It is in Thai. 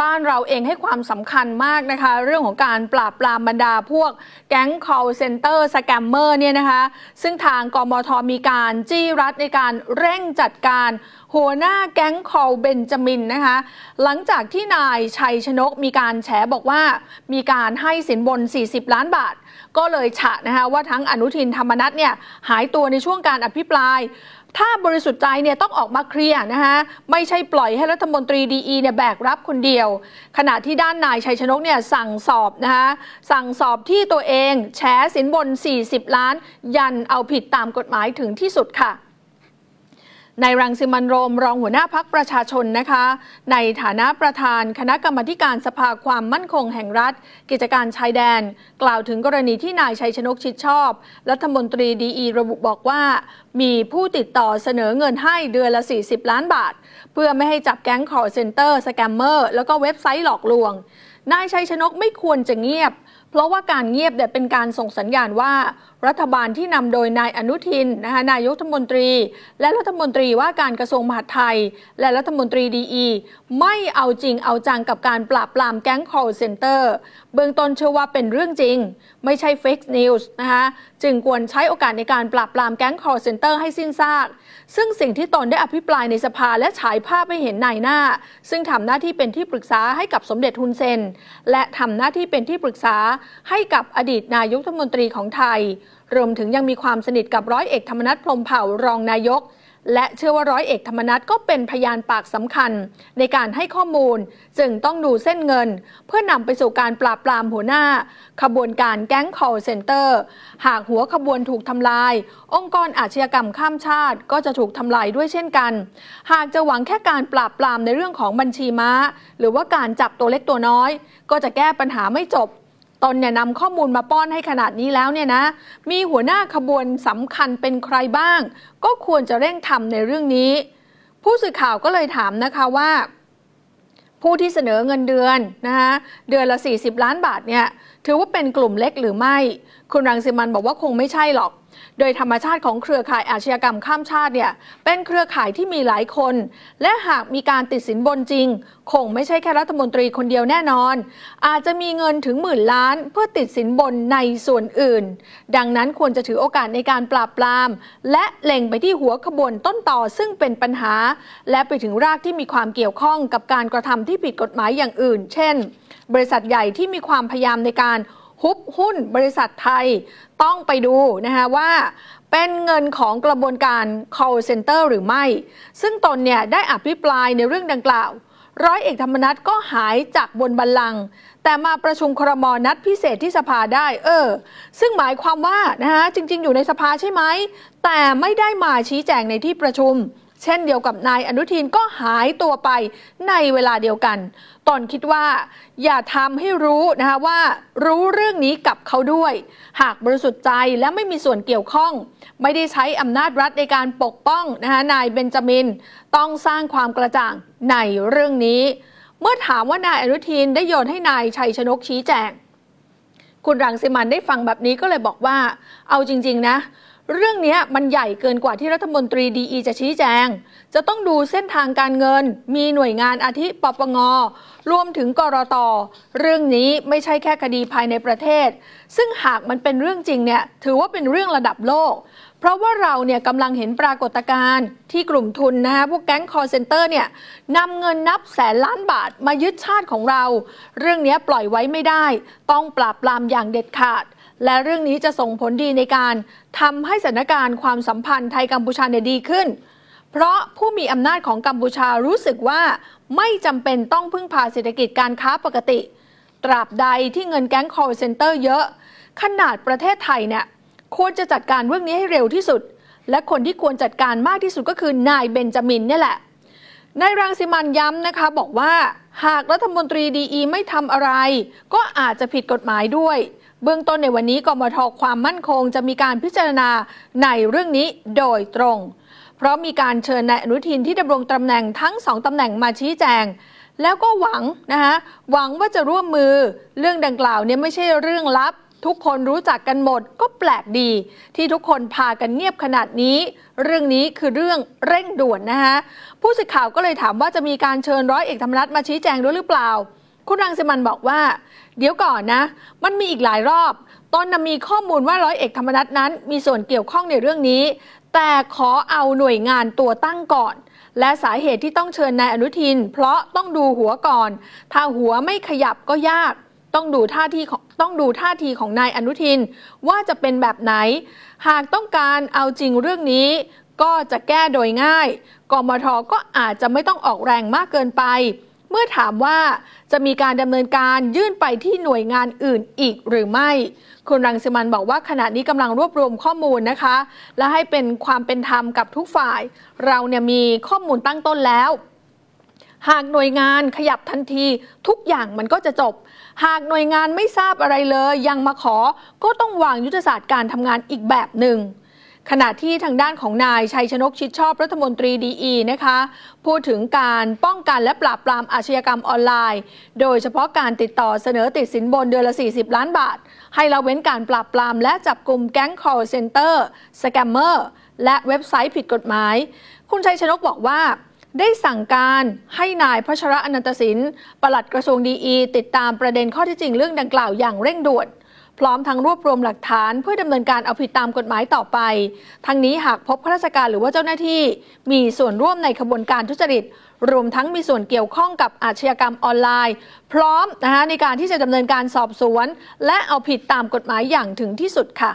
บ้านเราเองให้ความสำคัญมากนะคะ เรื่องของการปราบปรามบรรดาพวกแก๊ง call center สแกมเมอร์เนี่ยนะคะ ซึ่งทางกมทมีการจี้รัดในการเร่งจัดการหัวหน้าแก๊ง call เบนจามินนะคะ หลังจากที่นายชัยชนกมีการแฉบอกว่ามีการให้สินบน 40 ล้านบาท ก็เลยฉะนะคะว่าทั้งอนุทินธรรมนัฐเนี่ยหายตัวในช่วงการอภิปราย ถ้าบริสุทธิ์ใจเนี่ยต้องออกมาเคลียร์นะคะไม่ใช่ปล่อยให้รัฐมนตรีดีเนี่ยแบกรับคนเดียว ขณะที่ด้านนายชัยชนกเนี่ยสั่งสอบนะคะสั่งสอบที่ตัวเองแฉสินบน 40 ล้าน ยันเอาผิดตามกฎหมายถึงที่สุดค่ะ ในรังสิมันโรมรองหัวหน้าพักประชาชนนะคะ ในฐานะประธานคณะกรรมการสภาความมั่นคงแห่งรัฐ กิจการชายแดน กล่าวถึงกรณีที่นายชัยชนกชิดชอบ รัฐมนตรีดีอีระบุบอกว่า มีผู้ติดต่อเสนอเงินให้เดือนละ 40 ล้านบาท เพื่อไม่ให้จับแก๊ง call center สแกมเมอร์แล้วก็เว็บไซต์หลอกลวงนายชัยชนกไม่ควรจะเงียบ ราะว่าการเงียบเนี่ยเป็นการส่งสัญญาณว่า รัฐบาลที่นำโดยนายอนุทินนะคะนายกรัฐมนตรี และรัฐมนตรีว่าการกระทรวงมหาดไทย และรัฐมนตรีดีอีไม่เอาจริงเอาจังกับการปราบปรามแก๊ง call center เบื้องต้นเชื่อว่าเป็นเรื่องจริง ไม่ใช่ fake news นะคะจึงควรใช้โอกาสในการปราบปรามแก๊ง call center ให้สิ้นซาก ซึ่งสิ่งที่ตนได้อภิปรายในสภาและฉายภาพให้เห็นนายหน้า ซึ่งทำหน้าที่เป็นที่ปรึกษาให้กับสมเด็จฮุนเซน และทำหน้าที่เป็นที่ปรึกษาให้กับอดีตนายกรัฐมนตรีของไทย รวมถึงยังมีความสนิทกับร้อยเอกธรรมนัฐพรมเผ่ารองนายก และเชื่อว่าร้อยเอกธรรมนัฐก็เป็นพยานปากสำคัญ ในการให้ข้อมูล จึงต้องดูเส้นเงิน เพื่อนำไปสู่การปราบปรามหัวหน้า ขบวนการแก๊ง call center หากหัวขบวนถูกทำลาย องค์กรอาชญากรรมข้ามชาติก็จะถูกทำลายด้วยเช่นกัน หากจะหวังแค่การปราบปรามในเรื่องของบัญชีม้า หรือว่าการจับตัวเล็กตัวน้อย ก็จะแก้ปัญหาไม่จบ ตนเนี่ยนำข้อมูลมาป้อนให้ขนาดนี้แล้วเนี่ยนะ มีหัวหน้าขบวนสำคัญเป็นใครบ้าง ก็ควรจะเร่งทำในเรื่องนี้ ผู้สื่อข่าวก็เลยถามนะคะว่า ผู้ที่เสนอเงินเดือนนะคะเดือนละ 40 ล้านบาทเนี่ย ถือว่าเป็นกลุ่มเล็กหรือไม่ คุณรังสิมันบอกว่าคงไม่ใช่หรอก โดยธรรมชาติของเครือข่ายอาชญากรรมข้ามชาติเนี่ยเป็นเครือข่ายที่มีหลายคน และหากมีการติดสินบนจริง คงไม่ใช่แค่รัฐมนตรีคนเดียวแน่นอน อาจจะมีเงินถึงหมื่นล้านเพื่อติดสินบนในส่วนอื่น ดังนั้นควรจะถือโอกาสในการปราบปราม และเล็งไปที่หัวขบวนต้นต่อซึ่งเป็นปัญหา และไปถึงรากที่มีความเกี่ยวข้องกับการกระทำที่ผิดกฎหมายอย่างอื่น เช่น บริษัทใหญ่ที่มีความพยายามในการ ฮุบหุ้นบริษัทไทยต้องไปดูนะคะว่าเป็นเงินของกระบวนการ call center หรือไม่ ซึ่งตนเนี่ยได้อภิปรายในเรื่องดังกล่าว ร้อยเอกธรรมนัฐก็หายจากบนบัลลังก์แต่มาประชุมครมนัดพิเศษที่สภาได้ เออ ซึ่งหมายความว่านะคะจริง ๆ อยู่ในสภาใช่ไหม แต่ไม่ได้มาชี้แจงในที่ประชุม เช่นเดียวกับนายอนุทินก็หายตัวไปในเวลาเดียวกัน ตอนคิดว่า อย่าทำให้รู้นะคะว่า รู้เรื่องนี้กับเขาด้วย หากบริสุทธิ์ใจและไม่มีส่วนเกี่ยวข้อง ไม่ได้ใช้อำนาจรัฐในการปกป้องนะคะนายเบนจามิน ต้องสร้างความกระจ่างในเรื่องนี้ เมื่อถามว่านายอนุทินได้โยนให้นายชัยชนกชี้แจงคุณรังสิมันได้ฟังแบบนี้ก็เลยบอกว่า เอาจริง ๆ นะ เรื่องนี้มันใหญ่เกินกว่าที่รัฐมนตรีดีอีจะชี้แจง จะต้องดูเส้นทางการเงิน มีหน่วยงานอาทิปปง รวมถึงกรต เรื่องนี้ไม่ใช่แค่คดีภายในประเทศ ซึ่งหากมันเป็นเรื่องจริงเนี่ยถือว่าเป็นเรื่องระดับโลก เพราะว่าเราเนี่ยกำลังเห็นปรากฏการณ์ที่กลุ่มทุนนะคะพวกแก๊งคอร์เซนเตอร์เนี่ยนำเงินนับแสนล้านบาทมายึดชาติของเรา เรื่องนี้ปล่อยไว้ไม่ได้ ต้องปราบปรามอย่างเด็ดขาด และเรื่องนี้จะส่งผลดีในการทำให้สถานการณ์ความสัมพันธ์ไทยกัมพูชาเนี่ยดีขึ้น เพราะผู้มีอำนาจของกัมพูชารู้สึกว่าไม่จำเป็นต้องพึ่งพาเศรษฐกิจการค้าปกติ ตราบใดที่เงินแก๊ง call center เยอะ ขนาดประเทศไทยเนี่ยควรจะจัดการเรื่องนี้ให้เร็วที่สุด และคนที่ควรจัดการมากที่สุดก็คือนายเบนจามินเนี่ยแหละนายรังสิมันย้ำนะคะบอกว่าหากรัฐมนตรีดีอีไม่ทำอะไร ก็อาจจะผิดกฎหมายด้วย เบื้องต้นในวันนี้กมทความมั่นคงจะมีการพิจารณาในเรื่องนี้โดยตรง เพราะมีการเชิญนายอนุทินที่ดำรงตำแหน่งทั้งสองตำแหน่งมาชี้แจง แล้วก็หวังนะคะหวังว่าจะร่วมมือเรื่องดังกล่าวเนี่ยไม่ใช่เรื่องลับ ทุกคนรู้จักกันหมดก็แปลกดี ที่ทุกคนพากันเงียบขนาดนี้ เรื่องนี้คือเรื่องเร่งด่วนนะคะผู้สื่อข่าวก็เลยถามว่าจะมีการเชิญร้อยเอกธรรมนัฐมาชี้แจงด้วยหรือเปล่า คุณรังสิมันบอกว่า เดี๋ยวก่อนนะ มันมีอีกหลายรอบ ตอนนมีข้อมูลว่าร้อยเอกธรรมนัฐนั้น มีส่วนเกี่ยวข้องในเรื่องนี้ แต่ขอเอาหน่วยงานตัวตั้งก่อน และสาเหตุที่ต้องเชิญนายอนุทิน เพราะต้องดูหัวก่อน ถ้าหัวไม่ขยับก็ยาก ต้องดูท่าทีของต้องดูท่าทีของนายอนุทิน ว่าจะเป็นแบบไหน หากต้องการเอาจริงเรื่องนี้ ก็จะแก้โดยง่ายกมทก็อาจจะไม่ต้องออกแรงมากเกินไป เมื่อถามว่าจะมีการดำเนินการยื่นไปที่หน่วยงานอื่นอีกหรือไม่ คุณรังสิมันบอกว่าขณะนี้กำลังรวบรวมข้อมูลนะคะ และให้เป็นความเป็นธรรมกับทุกฝ่าย เราเนี่ยมีข้อมูลตั้งต้นแล้ว หากหน่วยงานขยับทันที ทุกอย่างมันก็จะจบ หากหน่วยงานไม่ทราบอะไรเลย ยังมาขอก็ต้องวางยุทธศาสตร์การทำงานอีกแบบหนึ่ง ขณะที่ทางด้านของนายชัยชนกชิดชอบรัฐมนตรีดีอีนะคะ พูดถึงการป้องกันและปราบปรามอาชญากรรมออนไลน์ โดยเฉพาะการติดต่อเสนอติดสินบนเดือนละ 40 ล้านบาท ให้ละเว้นการปราบปรามและจับกลุ่มแก๊ง call center สแกมเมอร์และเว็บไซต์ผิดกฎหมาย คุณชัยชนกบอกว่าได้สั่งการให้นายพัชระอนันตสินปลัดกระทรวงดีอี ติดตามประเด็นข้อที่จริงเรื่องดังกล่าวอย่างเร่งด่วน พร้อมทั้งรวบรวมหลักฐานเพื่อดำเนินการเอาผิดตามกฎหมายต่อไป ทั้งนี้หากพบข้าราชการหรือว่าเจ้าหน้าที่ มีส่วนร่วมในขบวนการทุจริต รวมทั้งมีส่วนเกี่ยวข้องกับอาชญากรรมออนไลน์ พร้อมนะคะในการที่จะดำเนินการสอบสวน และเอาผิดตามกฎหมายอย่างถึงที่สุดค่ะ